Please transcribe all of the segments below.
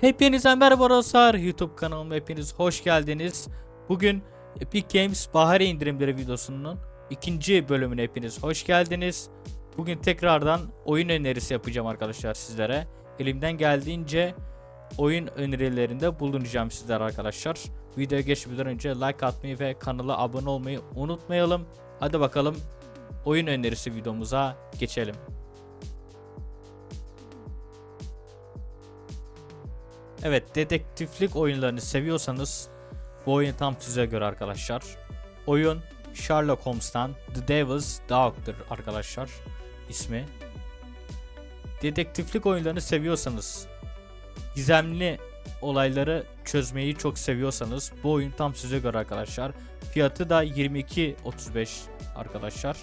Hepinize merhaba dostlar. YouTube kanalıma hepiniz hoş geldiniz. Bugün Epic Games bahar indirimleri videosunun ikinci bölümüne hepiniz hoş geldiniz. Bugün tekrardan oyun önerisi yapacağım arkadaşlar sizlere. Elimden geldiğince oyun önerilerinde bulunacağım sizlere arkadaşlar. Videoya geçmeden önce like atmayı ve kanala abone olmayı unutmayalım. Hadi bakalım oyun önerisi videomuza geçelim. Evet, dedektiflik oyunlarını seviyorsanız bu oyun tam size göre arkadaşlar. Oyun Sherlock Holmes'tan The Devil's Dog'dır arkadaşlar ismi. Dedektiflik oyunlarını seviyorsanız, gizemli olayları çözmeyi çok seviyorsanız bu oyun tam size göre arkadaşlar. Fiyatı da 22.35 arkadaşlar.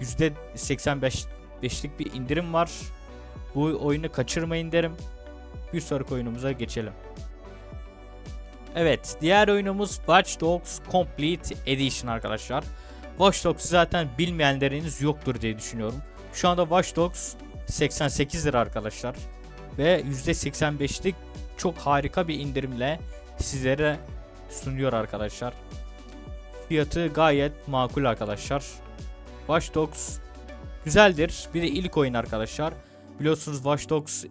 %85'lik bir indirim var. Bu oyunu kaçırmayın derim. Bir sonraki oyunumuza geçelim. Evet, diğer oyunumuz Watch Dogs Complete Edition arkadaşlar. Watch Dogs'u zaten bilmeyenleriniz yoktur diye düşünüyorum. Şu anda Watch Dogs 88 lira arkadaşlar. Ve %85'lik çok harika bir indirimle sizlere sunuyor arkadaşlar. Fiyatı gayet makul arkadaşlar. Watch Dogs güzeldir. Bir de ilk oyun arkadaşlar. Biliyorsunuz Watch Dogs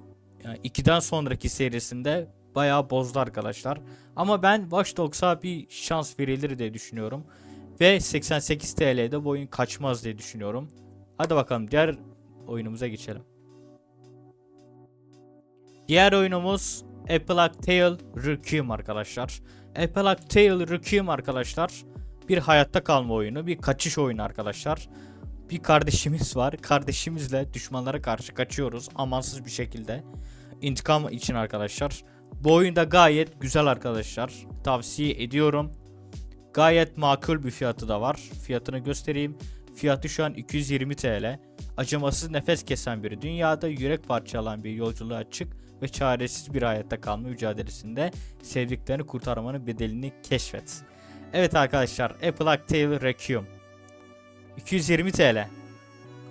yani 2'den sonraki serisinde bayağı bozdu arkadaşlar. Ama ben Watch Dogs'a bir şans verilir diye düşünüyorum. Ve 88 TL'de bu oyun kaçmaz diye düşünüyorum. Hadi bakalım diğer oyunumuza geçelim. Diğer oyunumuz A Plague Tale Requiem arkadaşlar. A Plague Tale Requiem arkadaşlar bir hayatta kalma oyunu, bir kaçış oyunu arkadaşlar. Bir kardeşimiz var. Kardeşimizle düşmanlara karşı kaçıyoruz amansız bir şekilde. İntikam için arkadaşlar. Bu oyunda gayet güzel arkadaşlar. Tavsiye ediyorum. Gayet makul bir fiyatı da var. Fiyatını göstereyim. Fiyatı şu an 220 TL. Acımasız nefes kesen bir dünyada yürek parçalan bir yolculuğa çık ve çaresiz bir hayatta kalma mücadelesinde sevdiklerini kurtarmanın bedelini keşfet. Evet arkadaşlar, A Plague Tale Requiem. 220 TL.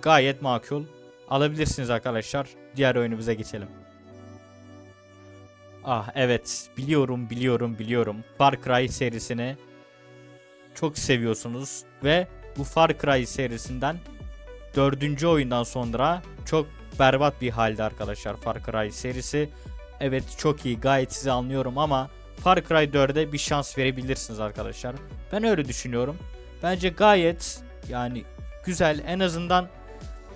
Gayet makul. Alabilirsiniz arkadaşlar. Diğer oyunumuza geçelim. Ah evet biliyorum biliyorum biliyorum. Far Cry serisini çok seviyorsunuz ve bu Far Cry serisinden dördüncü oyundan sonra çok berbat bir halde arkadaşlar Far Cry serisi. Evet çok iyi gayet sizi anlıyorum ama Far Cry 4'e bir şans verebilirsiniz arkadaşlar. Ben öyle düşünüyorum. Bence gayet yani güzel en azından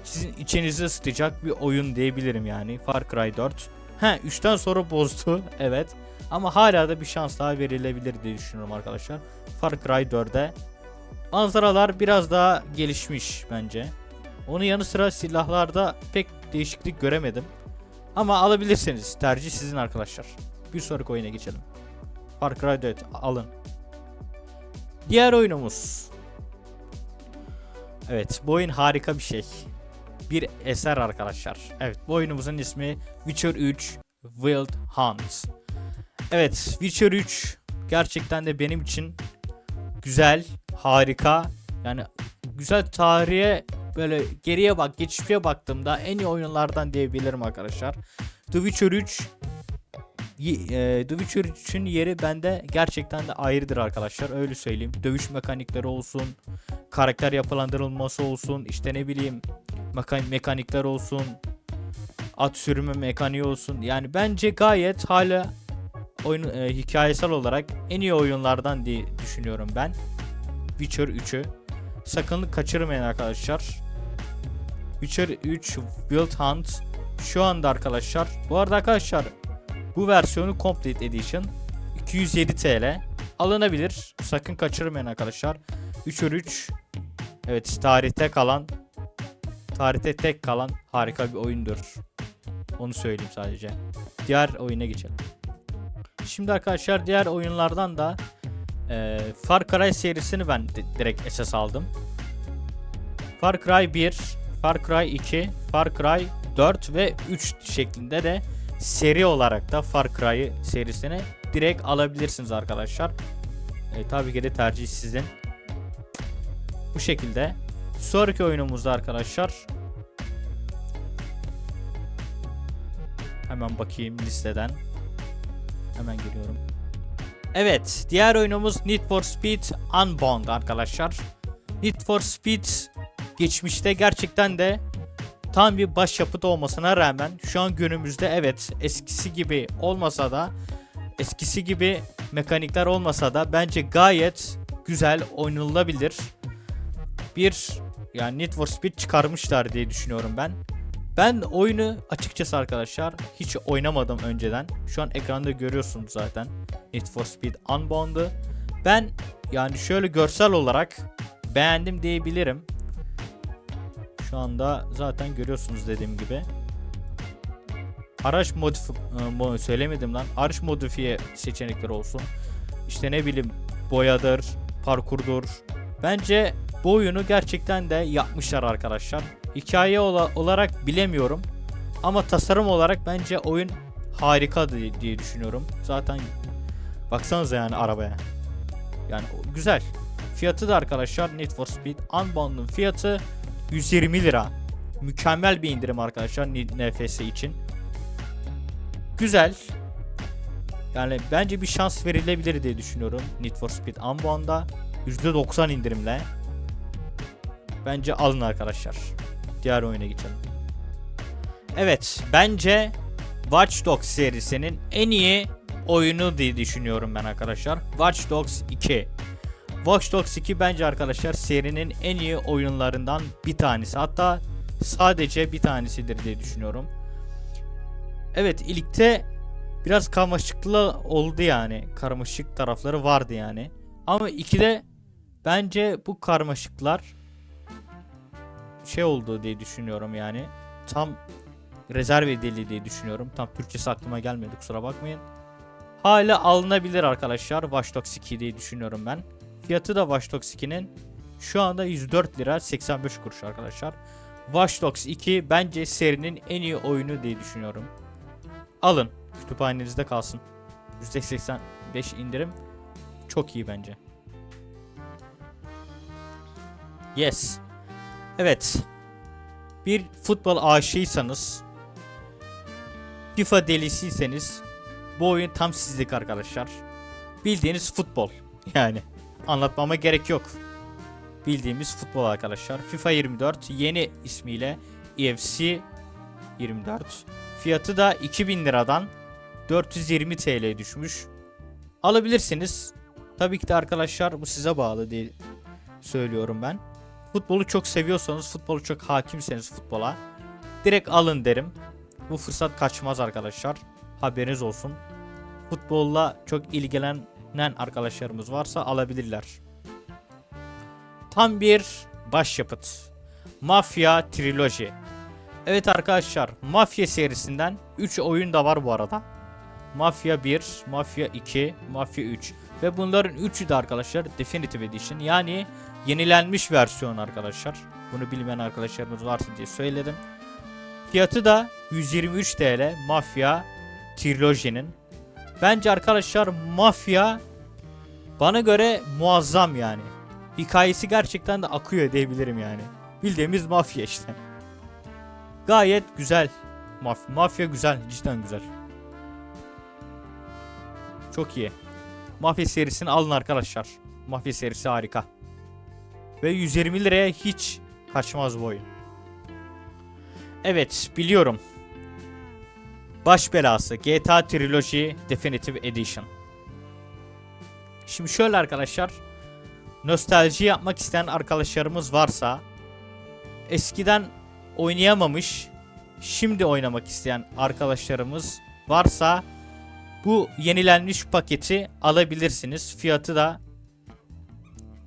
sizin içinizi ısıtacak bir oyun diyebilirim yani Far Cry 4. He 3'ten sonra bozdu evet. Ama hala da bir şans daha verilebilir diye düşünüyorum arkadaşlar. Far Cry 4'e. Manzaralar biraz daha gelişmiş bence. Onun yanı sıra silahlarda pek değişiklik göremedim. Ama alabilirsiniz. Tercih sizin arkadaşlar. Bir sonraki oyuna geçelim. Far Cry 4 alın. Diğer oyunumuz. Evet bu oyun harika bir şey bir eser arkadaşlar. Evet bu oyunumuzun ismi Witcher 3 Wild Hunt. Evet Witcher 3 gerçekten de benim için güzel, harika. Yani güzel tarihe böyle geriye bak, geçmişe baktığımda en iyi oyunlardan diyebilirim arkadaşlar. The Witcher 3 e, The Witcher 3'ün yeri bende gerçekten de ayrıdır arkadaşlar. Öyle söyleyeyim. Dövüş mekanikleri olsun, karakter yapılandırılması olsun, işte ne bileyim mekanikler olsun, at sürümü mekaniği olsun. Yani bence gayet hala oyun e, hikayesel olarak en iyi oyunlardan diye düşünüyorum ben. Witcher 3'ü. Sakın kaçırmayın arkadaşlar. Witcher 3 Wild Hunt şu anda arkadaşlar. Bu arada arkadaşlar bu versiyonu Complete Edition 207 TL alınabilir. Sakın kaçırmayın arkadaşlar. 3'ür 3 Evet tarihte kalan tarihte tek kalan harika bir oyundur. Onu söyleyeyim sadece. Diğer oyuna geçelim. Şimdi arkadaşlar diğer oyunlardan da e, Far Cry serisini ben direkt esas aldım. Far Cry 1, Far Cry 2, Far Cry 4 ve 3 şeklinde de seri olarak da Far Cry serisini direkt alabilirsiniz arkadaşlar. E, tabii ki de tercih sizin. Bu şekilde. Sonraki oyunumuzda arkadaşlar. Hemen bakayım listeden. Hemen geliyorum. Evet, diğer oyunumuz Need for Speed Unbound arkadaşlar. Need for Speed geçmişte gerçekten de tam bir başyapıt olmasına rağmen şu an günümüzde evet eskisi gibi olmasa da eskisi gibi mekanikler olmasa da bence gayet güzel oynanılabilir. Bir yani Need for Speed çıkarmışlar diye düşünüyorum ben. Ben oyunu açıkçası arkadaşlar hiç oynamadım önceden. Şu an ekranda görüyorsunuz zaten. Need for Speed Unbound'ı. Ben yani şöyle görsel olarak beğendim diyebilirim. Şu anda zaten görüyorsunuz dediğim gibi. Araç modifi mo- söylemedim lan. Araç modifiye seçenekleri olsun. İşte ne bileyim boyadır, parkurdur. Bence bu oyunu gerçekten de yapmışlar arkadaşlar. Hikaye ola- olarak bilemiyorum. Ama tasarım olarak bence oyun harika diye, düşünüyorum. Zaten baksanıza yani arabaya. Yani güzel. Fiyatı da arkadaşlar Need for Speed Unbound'un fiyatı 120 lira. Mükemmel bir indirim arkadaşlar NFS için. Güzel. Yani bence bir şans verilebilir diye düşünüyorum Need for Speed Unbound'a. %90 indirimle. Bence alın arkadaşlar. Diğer oyuna geçelim. Evet, bence Watch Dogs serisinin en iyi oyunu diye düşünüyorum ben arkadaşlar. Watch Dogs 2. Watch Dogs 2 bence arkadaşlar serinin en iyi oyunlarından bir tanesi. Hatta sadece bir tanesidir diye düşünüyorum. Evet, ilkte biraz karmaşıklı oldu yani. Karmaşık tarafları vardı yani. Ama 2'de bence bu karmaşıklar şey oldu diye düşünüyorum yani. Tam rezerv edildi diye düşünüyorum. Tam Türkçesi aklıma gelmedi kusura bakmayın. Hala alınabilir arkadaşlar Watch Dogs 2 diye düşünüyorum ben. Fiyatı da Watch Dogs 2'nin şu anda 104 lira 85 kuruş arkadaşlar. Watch Dogs 2 bence serinin en iyi oyunu diye düşünüyorum. Alın. Kütüphanenizde kalsın. %85 indirim. Çok iyi bence. Yes. Evet. Bir futbol aşığıysanız FIFA delisiyseniz bu oyun tam sizlik arkadaşlar. Bildiğiniz futbol. Yani anlatmama gerek yok. Bildiğimiz futbol arkadaşlar. FIFA 24 yeni ismiyle EFC 24. Fiyatı da 2000 liradan 420 TL düşmüş. Alabilirsiniz. Tabii ki de arkadaşlar bu size bağlı diye söylüyorum ben. Futbolu çok seviyorsanız, futbolu çok hakimseniz futbola direkt alın derim. Bu fırsat kaçmaz arkadaşlar. Haberiniz olsun. Futbolla çok ilgilenen arkadaşlarımız varsa alabilirler. Tam bir başyapıt. Mafya Trilogy. Evet arkadaşlar, Mafya serisinden 3 oyun da var bu arada. Mafya 1, Mafya 2, Mafya 3 ve bunların üçü de arkadaşlar Definitive Edition yani yenilenmiş versiyon arkadaşlar. Bunu bilmeyen arkadaşlarımız varsa diye söyledim. Fiyatı da 123 TL Mafya Trilogy'nin. Bence arkadaşlar Mafya bana göre muazzam yani. Hikayesi gerçekten de akıyor diyebilirim yani. Bildiğimiz mafya işte. Gayet güzel. Maf mafya güzel, cidden güzel. Çok iyi. Mafya serisini alın arkadaşlar. Mafya serisi harika. Ve 120 liraya hiç kaçmaz bu oyun. Evet biliyorum. Baş belası GTA Trilogy Definitive Edition. Şimdi şöyle arkadaşlar. Nostalji yapmak isteyen arkadaşlarımız varsa eskiden oynayamamış şimdi oynamak isteyen arkadaşlarımız varsa bu yenilenmiş paketi alabilirsiniz. Fiyatı da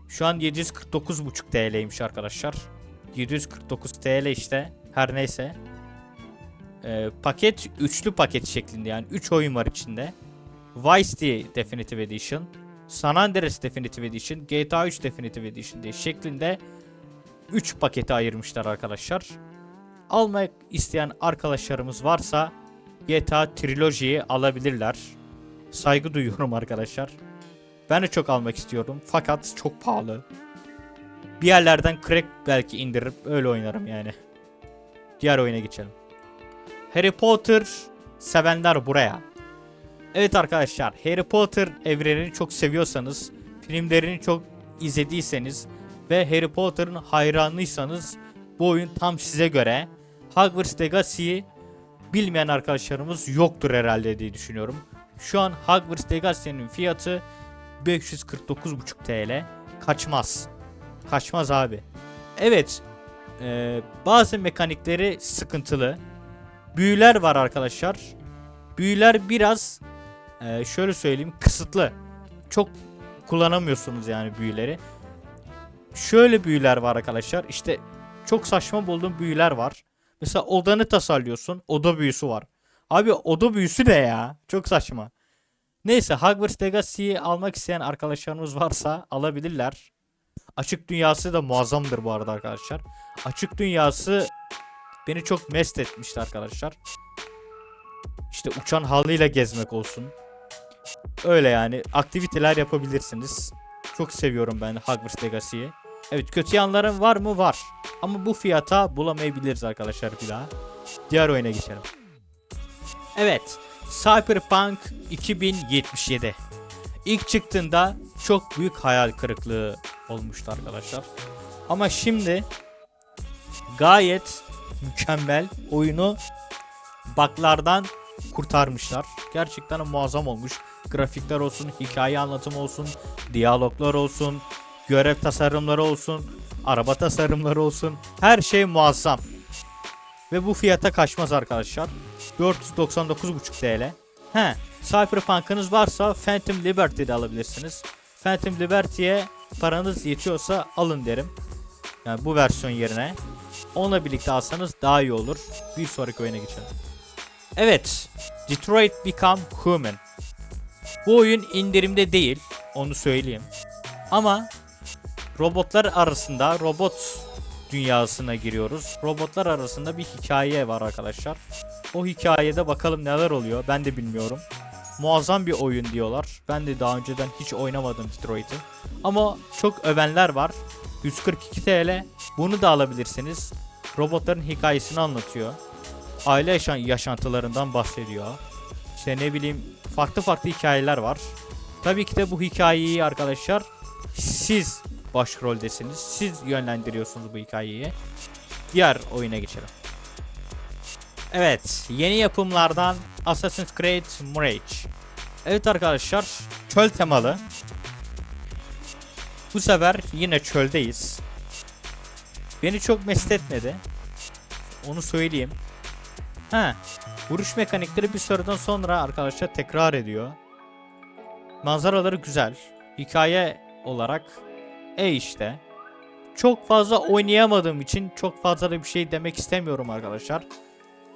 şu an 749,5 TL'ymiş arkadaşlar. 749 TL işte. Her neyse. Ee, paket üçlü paket şeklinde yani 3 oyun var içinde. Vice City Definitive Edition, San Andreas Definitive Edition, GTA 3 Definitive Edition diye şeklinde 3 paketi ayırmışlar arkadaşlar. Almak isteyen arkadaşlarımız varsa GTA Trilogy'yi alabilirler. Saygı duyuyorum arkadaşlar. Ben de çok almak istiyorum fakat çok pahalı. Bir yerlerden crack belki indirip öyle oynarım yani. Diğer oyuna geçelim. Harry Potter sevenler buraya. Evet arkadaşlar Harry Potter evrenini çok seviyorsanız, filmlerini çok izlediyseniz ve Harry Potter'ın hayranıysanız bu oyun tam size göre. Hogwarts Legacy'yi bilmeyen arkadaşlarımız yoktur herhalde diye düşünüyorum. Şu an Hogwarts Legacy'nin fiyatı 549,5 TL. Kaçmaz. Kaçmaz abi. Evet. eee, bazı mekanikleri sıkıntılı. Büyüler var arkadaşlar. Büyüler biraz eee, şöyle söyleyeyim kısıtlı. Çok kullanamıyorsunuz yani büyüleri. Şöyle büyüler var arkadaşlar. İşte çok saçma bulduğum büyüler var. Mesela odanı tasarlıyorsun. Oda büyüsü var. Abi oda büyüsü ne ya? Çok saçma. Neyse Hogwarts Legacy'yi almak isteyen arkadaşlarımız varsa alabilirler. Açık dünyası da muazzamdır bu arada arkadaşlar. Açık dünyası beni çok mest etmişti arkadaşlar. İşte uçan halıyla gezmek olsun. Öyle yani aktiviteler yapabilirsiniz. Çok seviyorum ben Hogwarts Legacy'yi. Evet kötü yanların var mı? Var. Ama bu fiyata bulamayabiliriz arkadaşlar bir daha. Diğer oyuna geçelim. Evet. Cyberpunk 2077. İlk çıktığında çok büyük hayal kırıklığı olmuştu arkadaşlar. Ama şimdi gayet mükemmel oyunu bug'lardan kurtarmışlar. Gerçekten muazzam olmuş. Grafikler olsun, hikaye anlatımı olsun, diyaloglar olsun, görev tasarımları olsun, araba tasarımları olsun. Her şey muazzam. Ve bu fiyata kaçmaz arkadaşlar. 499,5 TL. He, Cyberpunk'ınız varsa Phantom Liberty de alabilirsiniz. Phantom Liberty'ye paranız yetiyorsa alın derim. Yani bu versiyon yerine. Onunla birlikte alsanız daha iyi olur. Bir sonraki oyuna geçelim. Evet. Detroit Become Human. Bu oyun indirimde değil. Onu söyleyeyim. Ama robotlar arasında robot dünyasına giriyoruz. Robotlar arasında bir hikaye var arkadaşlar. O hikayede bakalım neler oluyor ben de bilmiyorum. Muazzam bir oyun diyorlar. Ben de daha önceden hiç oynamadım Detroit'i. Ama çok övenler var. 142 TL. Bunu da alabilirsiniz. Robotların hikayesini anlatıyor. Aile yaşan yaşantılarından bahsediyor. İşte ne bileyim farklı farklı hikayeler var. Tabii ki de bu hikayeyi arkadaşlar siz başroldesiniz. Siz yönlendiriyorsunuz bu hikayeyi. Diğer oyuna geçelim. Evet, yeni yapımlardan Assassin's Creed Mirage. Evet arkadaşlar, çöl temalı. Bu sefer yine çöldeyiz. Beni çok mest etmedi. Onu söyleyeyim. Ha, vuruş mekanikleri bir süreden sonra arkadaşlar tekrar ediyor. Manzaraları güzel. Hikaye olarak e işte. Çok fazla oynayamadığım için çok fazla da bir şey demek istemiyorum arkadaşlar.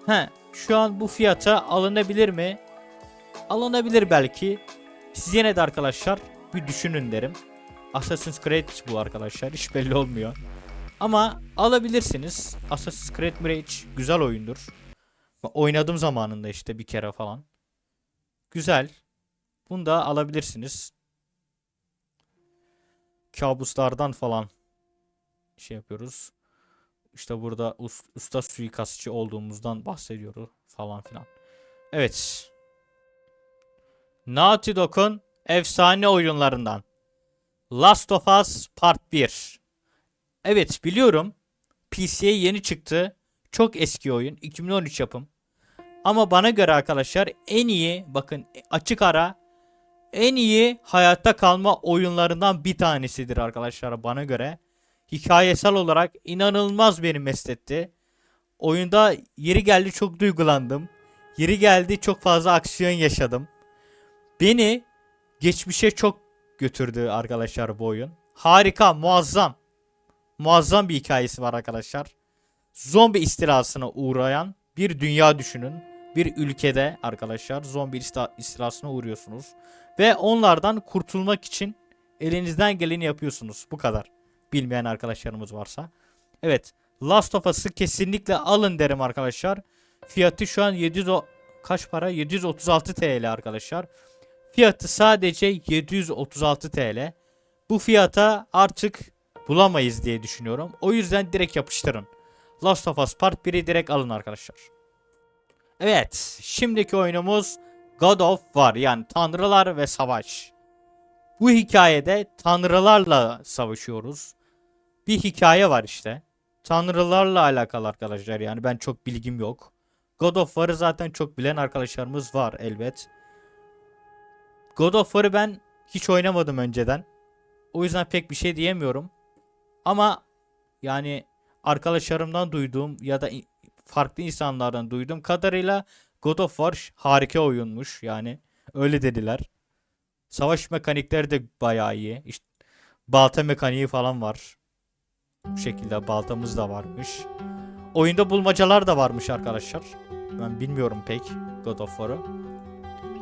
He, şu an bu fiyata alınabilir mi? Alınabilir belki. Siz yine de arkadaşlar bir düşünün derim. Assassin's Creed bu arkadaşlar. Hiç belli olmuyor. Ama alabilirsiniz. Assassin's Creed Mirage güzel oyundur. Oynadım zamanında işte bir kere falan. Güzel. Bunu da alabilirsiniz. Kabuslardan falan şey yapıyoruz. İşte burada us- usta suikastçı olduğumuzdan bahsediyoruz falan filan. Evet. Naughty Dog'un efsane oyunlarından. Last of Us Part 1. Evet biliyorum. PC'ye yeni çıktı. Çok eski oyun. 2013 yapım. Ama bana göre arkadaşlar en iyi bakın açık ara en iyi hayatta kalma oyunlarından bir tanesidir arkadaşlar bana göre. Hikayesel olarak inanılmaz beni mest etti. Oyunda yeri geldi çok duygulandım. Yeri geldi çok fazla aksiyon yaşadım. Beni geçmişe çok götürdü arkadaşlar bu oyun. Harika, muazzam. Muazzam bir hikayesi var arkadaşlar. Zombi istilasına uğrayan bir dünya düşünün. Bir ülkede arkadaşlar zombi istilasına uğruyorsunuz. Ve onlardan kurtulmak için elinizden geleni yapıyorsunuz. Bu kadar. Bilmeyen arkadaşlarımız varsa. Evet. Last of Us'ı kesinlikle alın derim arkadaşlar. Fiyatı şu an 700 o- kaç para? 736 TL arkadaşlar. Fiyatı sadece 736 TL. Bu fiyata artık bulamayız diye düşünüyorum. O yüzden direkt yapıştırın. Last of Us Part 1'i direkt alın arkadaşlar. Evet, şimdiki oyunumuz God of War yani tanrılar ve savaş. Bu hikayede tanrılarla savaşıyoruz. Bir hikaye var işte. Tanrılarla alakalı arkadaşlar yani ben çok bilgim yok. God of War'ı zaten çok bilen arkadaşlarımız var elbet. God of War'ı ben hiç oynamadım önceden. O yüzden pek bir şey diyemiyorum. Ama yani arkadaşlarımdan duyduğum ya da farklı insanlardan duyduğum kadarıyla God of War harika oyunmuş yani. Öyle dediler. Savaş mekanikleri de bayağı iyi. İşte balta mekaniği falan var. Bu şekilde baltamız da varmış. Oyunda bulmacalar da varmış arkadaşlar. Ben bilmiyorum pek God of War'ı.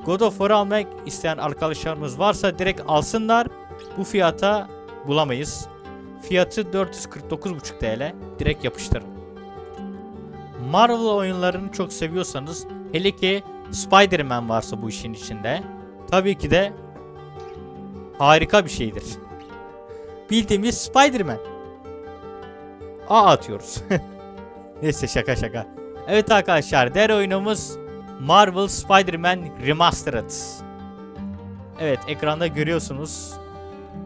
God of War'ı almak isteyen arkadaşlarımız varsa direkt alsınlar. Bu fiyata bulamayız. Fiyatı 449,5 TL. Direkt yapıştırın. Marvel oyunlarını çok seviyorsanız hele ki Spider-Man varsa bu işin içinde tabii ki de harika bir şeydir. Bildiğimiz Spider-Man. A atıyoruz. Neyse şaka şaka. Evet arkadaşlar diğer oyunumuz Marvel Spider-Man Remastered. Evet ekranda görüyorsunuz.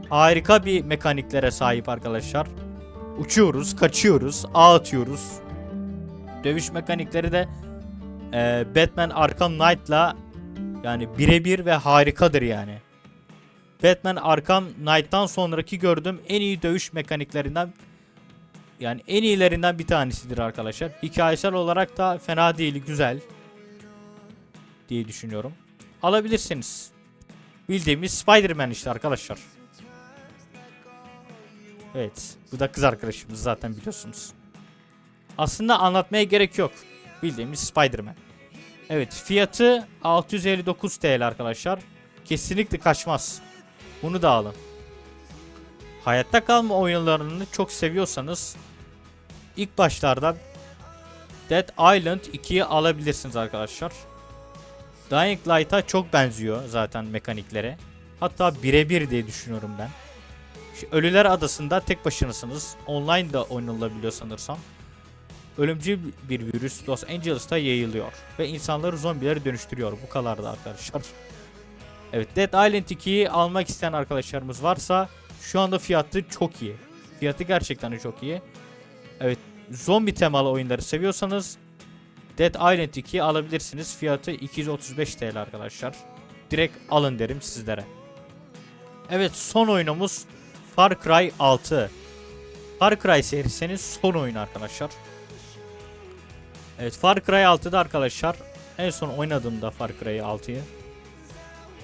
Harika bir mekaniklere sahip arkadaşlar. Uçuyoruz, kaçıyoruz, ağ atıyoruz. Dövüş mekanikleri de e, Batman Arkham Knight'la yani birebir ve harikadır yani. Batman Arkham Knight'tan sonraki gördüğüm en iyi dövüş mekaniklerinden yani en iyilerinden bir tanesidir arkadaşlar. Hikayesel olarak da fena değil, güzel diye düşünüyorum. Alabilirsiniz. Bildiğimiz Spider-Man işte arkadaşlar. Evet. Bu da kız arkadaşımız zaten biliyorsunuz. Aslında anlatmaya gerek yok. Bildiğimiz Spider-Man. Evet fiyatı 659 TL arkadaşlar. Kesinlikle kaçmaz. Bunu da alın. Hayatta kalma oyunlarını çok seviyorsanız ilk başlarda Dead Island 2'yi alabilirsiniz arkadaşlar. Dying Light'a çok benziyor zaten mekaniklere. Hatta birebir diye düşünüyorum ben. Ölüler Adası'nda tek başınasınız. Online da oynanabiliyor sanırsam. Ölümcül bir virüs Los Angeles'ta yayılıyor ve insanları zombilere dönüştürüyor. Bu kadar da arkadaşlar. Evet Dead Island 2'yi almak isteyen arkadaşlarımız varsa şu anda fiyatı çok iyi. Fiyatı gerçekten çok iyi. Evet zombi temalı oyunları seviyorsanız Dead Island 2'yi alabilirsiniz. Fiyatı 235 TL arkadaşlar. Direkt alın derim sizlere. Evet son oyunumuz Far Cry 6. Far Cry serisinin son oyunu arkadaşlar. Evet Far Cry 6'da arkadaşlar en son oynadığımda Far Cry 6'yı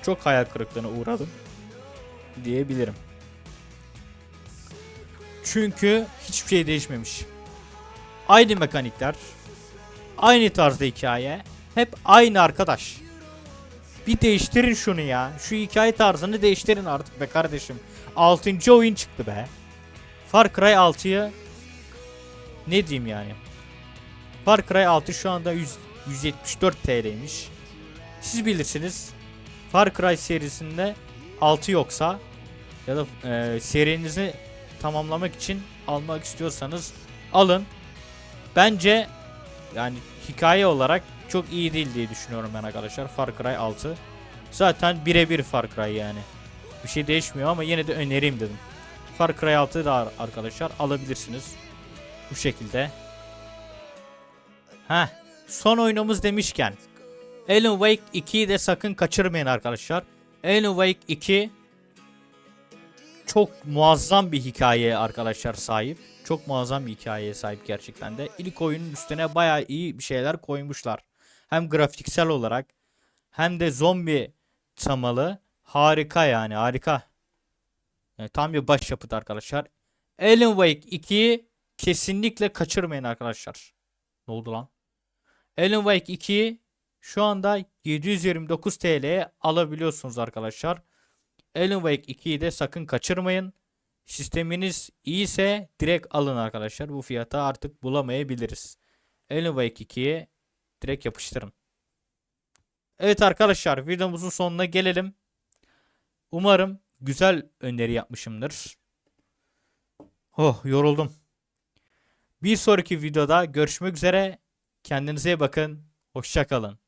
çok hayal kırıklığına uğradım diyebilirim. Çünkü hiçbir şey değişmemiş. Aynı mekanikler, aynı tarzda hikaye, hep aynı arkadaş. Bir değiştirin şunu ya. Şu hikaye tarzını değiştirin artık be kardeşim. 6. oyun çıktı be. Far Cry 6'yı ne diyeyim yani? Far Cry 6 şu anda 100, 174 TL'ymiş. Siz bilirsiniz. Far Cry serisinde 6 yoksa ya da e, serinizi tamamlamak için almak istiyorsanız alın. Bence yani hikaye olarak çok iyi değil diye düşünüyorum ben arkadaşlar. Far Cry 6. Zaten birebir Far Cry yani. Bir şey değişmiyor ama yine de önereyim dedim. Far Cry 6 da arkadaşlar alabilirsiniz. Bu şekilde. Heh. Son oyunumuz demişken. Alan Wake 2'yi de sakın kaçırmayın arkadaşlar. Alan Wake 2 çok muazzam bir hikayeye arkadaşlar sahip. Çok muazzam bir hikayeye sahip gerçekten de. İlk oyunun üstüne bayağı iyi bir şeyler koymuşlar. Hem grafiksel olarak hem de zombi temalı harika yani harika. Yani tam bir başyapıt arkadaşlar. Alan Wake 2'yi kesinlikle kaçırmayın arkadaşlar. Ne oldu lan? Alan Wake 2'yi şu anda 729 TL'ye alabiliyorsunuz arkadaşlar. Alan Wake 2'yi de sakın kaçırmayın. Sisteminiz iyiyse direkt alın arkadaşlar. Bu fiyata artık bulamayabiliriz. Alan Wake 2'ye direkt yapıştırın. Evet arkadaşlar videomuzun sonuna gelelim. Umarım güzel öneri yapmışımdır. Oh yoruldum. Bir sonraki videoda görüşmek üzere. Kendinize iyi bakın. Hoşçakalın.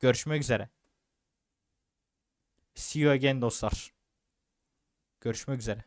Görüşmek üzere. See you again dostlar. Görüşmek üzere.